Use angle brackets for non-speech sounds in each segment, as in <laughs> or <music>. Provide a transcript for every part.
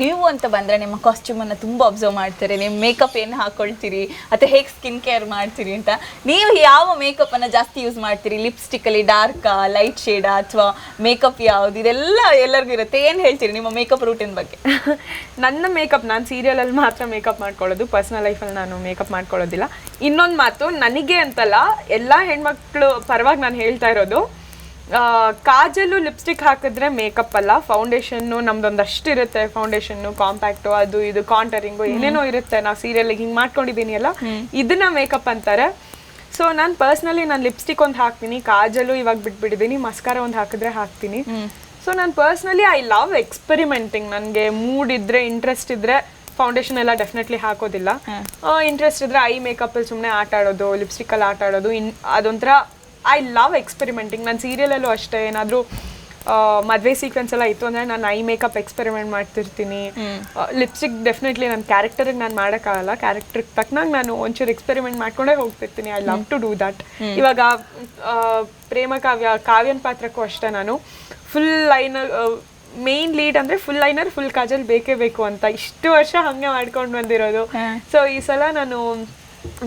ನೀವು ಅಂತ ಬಂದರೆ ನಿಮ್ಮ ಕಾಸ್ಟ್ಯೂಮ್ ತುಂಬ ಅಬ್ಸರ್ವ್ ಮಾಡ್ತಾರೆ ನಿಮ್ಮ ಮೇಕಪ್ ಏನು ಹಾಕೊಳ್ತೀರಿ ಅಥವಾ ಹೇಗೆ ಸ್ಕಿನ್ ಕೇರ್ ಮಾಡ್ತೀರಿ ಅಂತ. ನೀವು ಯಾವ ಮೇಕಪ್ ಅನ್ನ ಜಾಸ್ತಿ ಯೂಸ್ ಮಾಡ್ತೀರಿ? ಲಿಪ್ಸ್ಟಿಕ್ ಅಲ್ಲಿ ಡಾರ್ಕ್ ಲೈಟ್ ಶೇಡ್ ಅಥವಾ ಮೇಕಪ್ ಯಾವ್ದು? ಇದೆಲ್ಲ ಎಲ್ಲರಿಗೂ ಇರುತ್ತೆ. ಏನು ಹೇಳ್ತೀರಿ ನಿಮ್ಮ ಮೇಕಪ್ ರೂಟೀನ್ ಬಗ್ಗೆ? <laughs> ನನ್ನ ಮೇಕಪ್ ನಾನು ಸೀರಿಯಲಲ್ಲಿ ಮಾತ್ರ ಮೇಕಪ್ ಮಾಡ್ಕೊಳ್ಳೋದು. ಪರ್ಸನಲ್ ಲೈಫಲ್ಲಿ ನಾನು ಮೇಕಪ್ ಮಾಡ್ಕೊಳ್ಳೋದಿಲ್ಲ. ಇನ್ನೊಂದು ಮಾತು, ನನಗೆ ಅಂತಲ್ಲ, ಎಲ್ಲ ಹೆಣ್ಮಕ್ಳು ಪರವಾಗಿ ನಾನು ಹೇಳ್ತಾ ಇರೋದು ಆ, ಕಾಜಲು ಲಿಪ್ಸ್ಟಿಕ್ ಹಾಕಿದ್ರೆ ಮೇಕಪ್ ಅಲ್ಲ ಫೌಂಡೇಶನ್ನು ನಮ್ದೊಂದಷ್ಟು ಇರುತ್ತೆ ಫೌಂಡೇಶನ್ನು ಕಾಂಪ್ಯಾಕ್ಟು ಅದು ಇದು ಕಾಂಟರಿಂಗು ಏನೇನೋ ಇರುತ್ತೆ ನಾವು ಸೀರಿಯಲ್ಗೆ ಹಿಂಗೆ ಮಾಡ್ಕೊಂಡಿದ್ದೀನಿ ಅಲ್ಲ ಇದನ್ನ ಮೇಕಪ್ ಅಂತಾರೆ. ಸೊ ನಾನು ಪರ್ಸ್ನಲಿ ನಾನು ಲಿಪ್ಸ್ಟಿಕ್ ಒಂದು ಹಾಕ್ತೀನಿ ಕಾಜಲು ಇವಾಗ ಬಿಟ್ಬಿಟ್ಟಿದ್ದೀನಿ ಮಸ್ಕಾರ ಒಂದು ಹಾಕಿದ್ರೆ ಹಾಕ್ತೀನಿ. ಸೊ ನಾನು ಪರ್ಸ್ನಲಿ ಐ ಲವ್ ಎಕ್ಸ್ಪೆರಿಮೆಂಟಿಂಗ್ ನನಗೆ ಮೂಡ್ ಇದ್ರೆ ಇಂಟ್ರೆಸ್ಟ್ ಇದ್ರೆ ಫೌಂಡೇಶನ್ ಎಲ್ಲ ಡೆಫಿನೆಟ್ಲಿ ಹಾಕೋದಿಲ್ಲ. ಇಂಟ್ರೆಸ್ಟ್ ಇದ್ರೆ ಐ ಮೇಕಪ್ ಅಲ್ಲಿ ಸುಮ್ಮನೆ ಆಟ ಆಡೋದು ಲಿಪ್ಸ್ಟಿಕ್ಕಲ್ಲಿ ಆಟ ಆಡೋದು ಇನ್ ಅದೊಂಥರ ಐ ಲವ್ ಎಕ್ಸ್ಪೆರಿಮೆಂಟಿಂಗ್ ನಾನು ಸೀರಿಯಲಲ್ಲೂ ಅಷ್ಟೇ. ಏನಾದರೂ ಮದುವೆ ಸೀಕ್ವೆನ್ಸ್ ಎಲ್ಲ ಇತ್ತು ಅಂದರೆ ನಾನು ಐ ಮೇಕಪ್ ಎಕ್ಸ್ಪೆರಿಮೆಂಟ್ ಮಾಡ್ತಿರ್ತೀನಿ. ಲಿಪ್ಸ್ಟಿಕ್ ಡೆಫಿನೆಟ್ಲಿ ನನ್ನ ಕ್ಯಾರೆಕ್ಟರಿಗೆ ನಾನು ಮಾಡೋಕ್ಕಾಗಲ್ಲ. ಕ್ಯಾರೆಕ್ಟರ್ಗೆ ತಕ್ಕನಾಗ ನಾನು ಒಂಚೂರು ಎಕ್ಸ್ಪೆರಿಮೆಂಟ್ ಮಾಡ್ಕೊಂಡೇ ಹೋಗ್ತಿರ್ತೀನಿ. I love to do that ಇವಾಗ ಪ್ರೇಮ ಕಾವ್ಯ ಕಾವ್ಯನ ಪಾತ್ರಕ್ಕೂ ಅಷ್ಟೇ ನಾನು. ಫುಲ್ ಲೈನರ್ ಮೇನ್ ಲೀಡ್ ಅಂದ್ರೆ ಫುಲ್ ಲೈನರ್ ಫುಲ್ ಕಾಜಲ್ ಬೇಕೇ ಬೇಕು ಅಂತ. ಇಷ್ಟು ವರ್ಷ ಹಂಗೆ ಮಾಡ್ಕೊಂಡು ಬಂದಿರೋದು. ಸೊ ಈ ಸಲ ನಾನು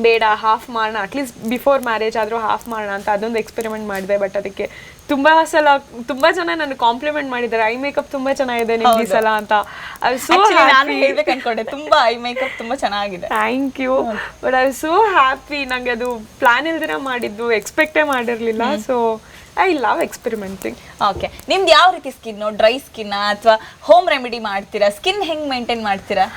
ಬೇಡ ಹಾಫ್ ಮಾಡೋಣ ಅಟ್ಲೀಸ್ಟ್ ಬಿಫೋರ್ ಮ್ಯಾರೇಜ್ ಆದರೂ ಹಾಫ್ ಮಾಡೋಣ ಅಂತ ಅದೊಂದು ಎಕ್ಸ್ಪೆರಿಮೆಂಟ್ ಮಾಡಿದೆ ಬಟ್ ಅದಕ್ಕೆ ತುಂಬಾ ಸಲ ತುಂಬಾ ಜನ ನನಗೆ ಕಾಂಪ್ಲಿಮೆಂಟ್ ಮಾಡಿದ್ದಾರೆ. ಐ ಮೇಕಪ್ ತುಂಬಾ ಚೆನ್ನಾಗಿದೆ ನಿಮ್ಮ ಈ ಸಲ ಅಂತ. ಸೊ Actually, ನಾನು ಹೇಳ್ಬೇಕು ಅನ್ಕೊಂಡೆ. ತುಂಬಾ ಐ ಮೇಕಪ್ ತುಂಬಾ ಚೆನ್ನಾಗಿದೆ. Thank you but I so happy ನನಗೆ ಅದು ಪ್ಲಾನ್ ಇಲ್ದಿರ ಮಾಡಿದ್ದು ಎಕ್ಸ್ಪೆಕ್ಟೇ ಮಾಡಿರಲಿಲ್ಲ. So I love experimenting okay ನಿಮ್ದು ಯಾವ ರೀತಿ ಸ್ಕಿನ್ ಡ್ರೈ ಸ್ಕಿನ್ ಅಥವಾ ಹೋಮ್ ರೆಮಿಡಿ ಮಾಡ್ತೀರಾ? ಸ್ಕಿನ್ ಹೆಂಗ್ ಮೇಂಟೈನ್ ಮಾಡ್ತೀರಾ?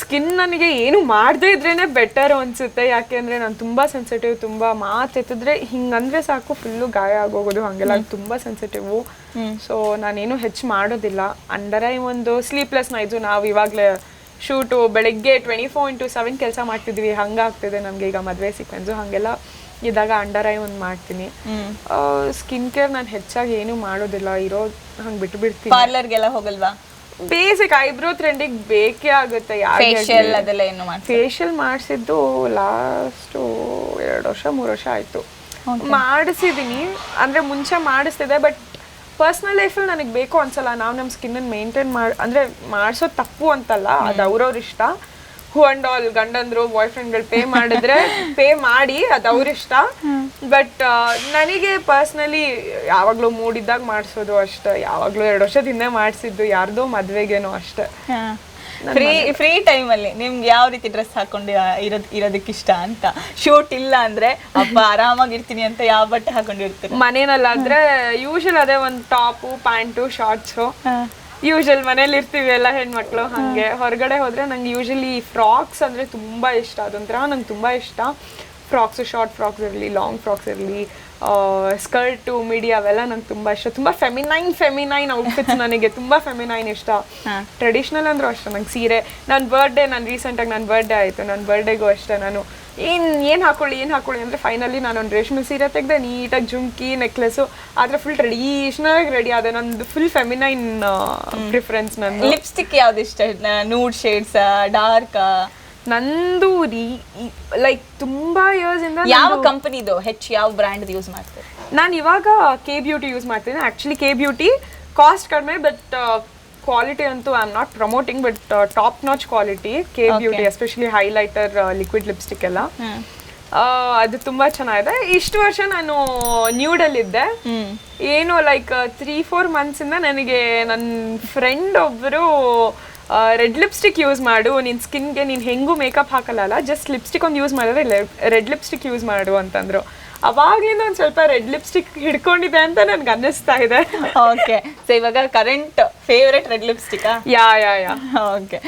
ಸ್ಕಿನ್ ನನಗೆ ಏನು ಮಾಡದೇ ಇದ್ರೇ ಬೆಟರ್ ಅನ್ಸುತ್ತೆ. ಯಾಕೆಂದ್ರೆ ನಾನು ತುಂಬಾ ಸೆನ್ಸಿಟಿವ್ ತುಂಬಾ ಮಾತೆತ್ತಿದ್ರೆ ಹಿಂಗಂದ್ರೆ ಸಾಕು ಫುಲ್ಲು ಗಾಯ ಆಗೋಗೋದು ಹಂಗೆಲ್ಲ. ತುಂಬಾ ಸೆನ್ಸಿಟಿವ್ ಸೊ ನಾನೇನು ಹೆಚ್ಚು ಮಾಡೋದಿಲ್ಲ. ಅಂಡರ್ ಐ ಒಂದು ಸ್ಲೀಪ್ಲೆಸ್ ನೈಟ್ಸು ನಾವು ಇವಾಗಲೇ ಶೂಟು ಬೆಳಗ್ಗೆ ಟ್ವೆಂಟಿ ಫೋರ್ ಇಂಟು ಸೆವೆನ್ ಕೆಲಸ ಮಾಡ್ತಿದ್ವಿ. ಹಂಗಾಗ್ತಿದೆ ನಮಗೆ ಈಗ ಮದುವೆ ಸೀಕ್ವೆನ್ಸು ಹಾಗೆಲ್ಲ ಇದ್ದಾಗ ಅಂಡರ್ ಐ ಒಂದು ಮಾಡ್ತೀನಿ. ಸ್ಕಿನ್ ಕೇರ್ ನಾನು ಹೆಚ್ಚಾಗಿ ಏನು ಮಾಡೋದಿಲ್ಲ. ಇರೋ ಹಂಗೆ ಬಿಟ್ಟು ಬಿಡ್ತೀನಿ ಪಾರ್ಲರ್ಗೆಲ್ಲ ಹೋಗಲ್ವಾ? ಬೇಸಿಕ್ ಐಬ್ರೋ ಥ್ರೆಂಡಿಗ್ ಬೇಕೇ ಆಗುತ್ತೆ ಫೇಶಿಯಲ್ ಅದೆಲ್ಲ ಏನು ಫೇಶಿಯಲ್ ಮಾಡಿಸಿದ್ದು ಲಾಸ್ಟ್ ಎರಡು ವರ್ಷ ಮೂರು ವರ್ಷ ಆಯ್ತು. ಮಾಡಿಸಿದ್ದೀನಿ ಅಂದ್ರೆ ಮುಂಚೆ ಮಾಡಿಸ್ತಿದೆ ಬಟ್ ಪರ್ಸ್ನಲ್ ಲೈಫಲ್ಲಿ ನನಗೆ ಬೇಕು ಅನ್ಸಲ್ಲ. ನಾವು ನಮ್ಮ ಸ್ಕಿನ್ ಮೇಂಟೈನ್ ಮಾಡಿ ಅಂದ್ರೆ ಮಾಡಿಸೋದು ತಪ್ಪು ಅಂತಲ್ಲ ಅದು ಅವ್ರವ್ರ ಇಷ್ಟ. ಹೂ ಅಂಡ್ ಆಲ್ ಗಂಡಂದ್ರು ಬಾಯ್ ಫ್ರೆಂಡ್ಗಳು ಪೇ ಮಾಡಿದ್ರೆ ಪೇ ಮಾಡಿ ಅದು ಅವ್ರಿಷ್ಟ ಬಟ್ ನನಗೆ ಪರ್ಸ್ನಲಿ ಯಾವಾಗಲೂ ಮೂಡಿದ್ದಾಗ ಮಾಡಿಸೋದು ಅಷ್ಟೇ. ಯಾವಾಗಲೂ ಎರಡು ವರ್ಷದ ಹಿಂದೆ ಮಾಡಿಸಿದ್ದು ಯಾರ್ದೋ ಮದ್ವೆಗೇನೋ ಅಷ್ಟೇ. ಫ್ರೀ ಫ್ರೀ ಟೈಮಲ್ಲಿ ನಿಮ್ಗೆ ಯಾವ ರೀತಿ ಡ್ರೆಸ್ ಹಾಕೊಂಡು ಇರೋದ್ ಇರೋದಕ್ಕೆ ಇಷ್ಟ ಅಂತ? ಶೂಟ್ ಇಲ್ಲ ಅಂದ್ರೆ ಅಪ್ಪ ಆರಾಮಾಗಿರ್ತೀನಿ ಅಂತ ಯಾವ ಬಟ್ಟೆ ಹಾಕೊಂಡಿರ್ತೀನಿ ಮನೇನಲ್ಲಾದ್ರೆ ಯೂಶಲ್ ಅದೇ ಒಂದು ಟಾಪು ಪ್ಯಾಂಟು ಶಾರ್ಟ್ಸು ಯೂಶಲ್ ಮನೇಲಿ ಇರ್ತೀವಿ ಎಲ್ಲ ಹೆಣ್ಮಕ್ಳು ಹಾಗೆ. ಹೊರಗಡೆ ಹೋದ್ರೆ ನಂಗೆ ಯೂಶಲಿ ಫ್ರಾಕ್ಸ್ ಅಂದ್ರೆ ತುಂಬಾ ಇಷ್ಟ. ಅದೊಂಥರ ನಂಗೆ ತುಂಬಾ ಇಷ್ಟ. ಫ್ರಾಕ್ಸು ಶಾರ್ಟ್ ಫ್ರಾಕ್ಸ್ ಇರಲಿ ಲಾಂಗ್ ಫ್ರಾಕ್ಸ್ ಇರಲಿ ಸ್ಕರ್ಟು ಮಿಡಿ ಅವೆಲ್ಲ ನಂಗೆ ತುಂಬಾ ಇಷ್ಟ. ತುಂಬಾ ಫೆಮಿನೈನ್ ಫೆಮಿನೈನ್ ಔಟ್ಫಿಟ್ಸ್ ನನಗೆ. ತುಂಬಾ ಫೆಮಿನೈನ್ ಇಷ್ಟ. ಟ್ರೆಡಿಷ್ನಲ್ ಅಂದ್ರೂ ಅಷ್ಟೇ. ನಂಗೆ ಸೀರೆ ನನ್ನ ಬರ್ಡೇ ನಾನು ರೀಸೆಂಟಾಗಿ ನನ್ನ ಬರ್ಡೇ ಆಯಿತು. ನನ್ನ ಬರ್ಡೇಗೂ ಅಷ್ಟೇ ನಾನು. ಏನು ಏನು ಹಾಕೊಳ್ಳಿ ಏನು ಹಾಕೊಳ್ಳಿ ಅಂದರೆ ಫೈನಲಿ ನಾನು ಒಂದು ರೇಷ್ಮೆ ಸೀರೆ ತೆಗೆದೆ ನೀಟಾಗಿ ಜುಮ್ಕಿ ನೆಕ್ಲೆಸು ಆದರೆ ಫುಲ್ ಟ್ರೆಡಿಷ್ನಲಾಗಿ ರೆಡಿ ಆದೆ. ನಂದು ಫುಲ್ ಫೆಮಿನೈನ್ ಪ್ರಿಫರೆನ್ಸ್ ನಂದು. ಲಿಪ್ಸ್ಟಿಕ್ ಯಾವ್ದು ಇಷ್ಟ? ನೂಡ್ ಶೇಡ್ಸ್ ಡಾರ್ಕ್ ನಂದು ರೀ ಲೈಕ್ ತುಂಬಾ ಇಯರ್ಸ್ ಇಂದ ಯಾವ ಕಂಪನಿದು ಹೆಚ್ಚು ಯಾವ ಬ್ರ್ಯಾಂಡ್ ಯೂಸ್ ಮಾಡ್ತೀನಿ ನಾನು ಇವಾಗ ಕೆ ಬ್ಯೂಟಿ ಯೂಸ್ ಮಾಡ್ತೀನಿ. ಆ್ಯಕ್ಚುಲಿ ಕೆ ಬ್ಯೂಟಿ ಕಾಸ್ಟ್ ಕಡಿಮೆ ಬಟ್ ಕ್ವಾಲಿಟಿ ಅಂತೂ I am not promoting but top notch quality K beauty especially highlighter liquid lipstick ಎಲ್ಲ. ಅದು ತುಂಬಾ ಚೆನ್ನಾಗಿದೆ. ಇಷ್ಟು ವರ್ಷ ನಾನು ನ್ಯೂಡಲ್ಲಿದ್ದೆ ಏನು ಲೈಕ್ ತ್ರೀ ಫೋರ್ ಇಂದ ನನಗೆ ನನ್ನ ಫ್ರೆಂಡ್ ಒಬ್ಬರು ರೆಡ್ ಲಿಪ್ಸ್ಟಿಕ್ ಯೂಸ್ ಮಾಡು ನಿನ್ನ ಸ್ಕಿನ್ಗೆ ನೀನು ಹೆಂಗೂ ಮೇಕಪ್ ಹಾಕಲ್ಲ ಜಸ್ಟ್ ಲಿಪ್ಸ್ಟಿಕ್ ಒಂದು ಯೂಸ್ ಮಾಡಿದ್ರೆ ರೆಡ್ ಲಿಪ್ಸ್ಟಿಕ್ ಯೂಸ್ ಮಾಡು ಅಂತಂದ್ರು. ಅವಾಗ್ಲಿಂದ ಒಂದು ಸ್ವಲ್ಪ ರೆಡ್ ಲಿಪ್ಸ್ಟಿಕ್ ಹಿಡ್ಕೊಂಡಿದೆ ಅಂತ ನನ್ಗೆ ಅನ್ನಿಸ್ತಾ ಇದೆ. ಓಕೆ ಸೊ ಇವಾಗ current favourite red lipstick yeah yeah yeah okay